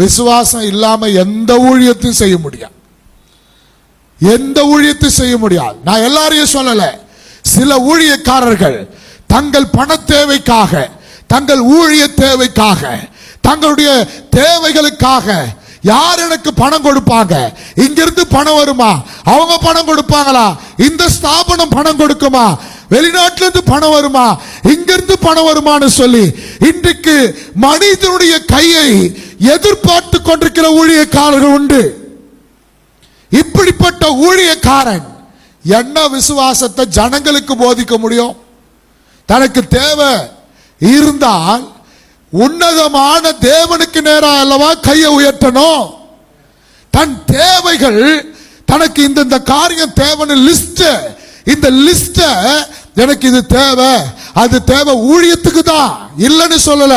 விசுவாசம் இல்லாம எந்த ஊழியத்தையும் செய்ய முடியாது. எந்த ஊழியத்தையும் செய்ய முடியாது. நான் எல்லாரையும் சொல்லல. சில ஊழியக்காரர்கள் தங்கள் பண தேவைக்காக தங்கள் ஊழிய தேவைக்காக தங்களுடைய தேவைகளுக்காக யார் எனக்கு பணம் கொடுப்பாங்க? இங்கிருந்து பணம் வருமா? அவங்க பணம் கொடுப்பாங்களா? இந்த ஸ்தாபனம் பணம் கொடுக்குமா? வெளிநாட்டில இருந்து பணம் வருமா? இங்கிருந்து பணம் வருமான்னு சொல்லி இன்றைக்கு மனிதனுடைய கையை எதிர்பார்த்து கொண்டிருக்கிற ஊழியக்காரர்கள் உண்டு. இப்படிப்பட்ட ஊழியக்காரன் என்ன விசுவாசத்தை ஜனங்களுக்கு போதிக்க முடியும்? தனக்கு தேவை இருந்தால் உன்னதமான தேவனுக்கு நேராக அல்லவா கையை உயர்த்தணும்? தன் தேவைகள் தனக்கு இந்த இந்த காரியம் தேவைன்னு லிஸ்ட் இந்த லிஸ்ட எனக்கு இது தேவை. அது தேவை ஊழியத்துக்கு தான் இல்லைன்னு சொல்லல.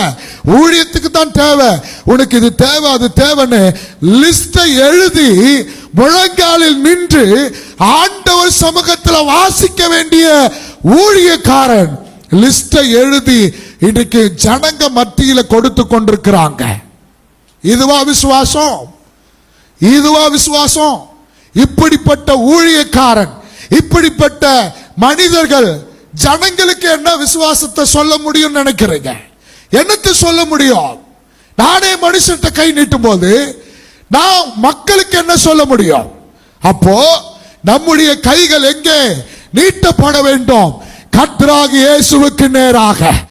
ஊழியத்துக்கு தான் தேவை. உனக்கு இது தேவை அது தேவைன்னு லிஸ்டை எழுதி முழங்காலில் நின்று ஆண்டவர் சமூகத்தில் வாசிக்க வேண்டிய ஊழியக்காரன் லிஸ்டை எழுதி இன்றைக்கு ஜனங்க மத்தியில கொடுத்து கொண்டிருக்கிறாங்க. இதுவா விசுவாசம்? இதுவா விசுவாசம்? இப்படிப்பட்ட ஊழியக்காரன் இப்படிப்பட்ட மனிதர்கள் ஜனங்களுக்கு என்ன விசுவாசத்தை சொல்ல முடியும் நினைக்கிறீங்க? என்னத்தை சொல்ல முடியும்? நானே மனுஷன்ட்ட கை நீட்டும் போது நான் மக்களுக்கு என்ன சொல்ல முடியும்? அப்போ நம்முடைய கைகள் எங்கே? நீட்டப்பட வேண்டும். கத்ராகி இயேசுவுக்கு நேராக.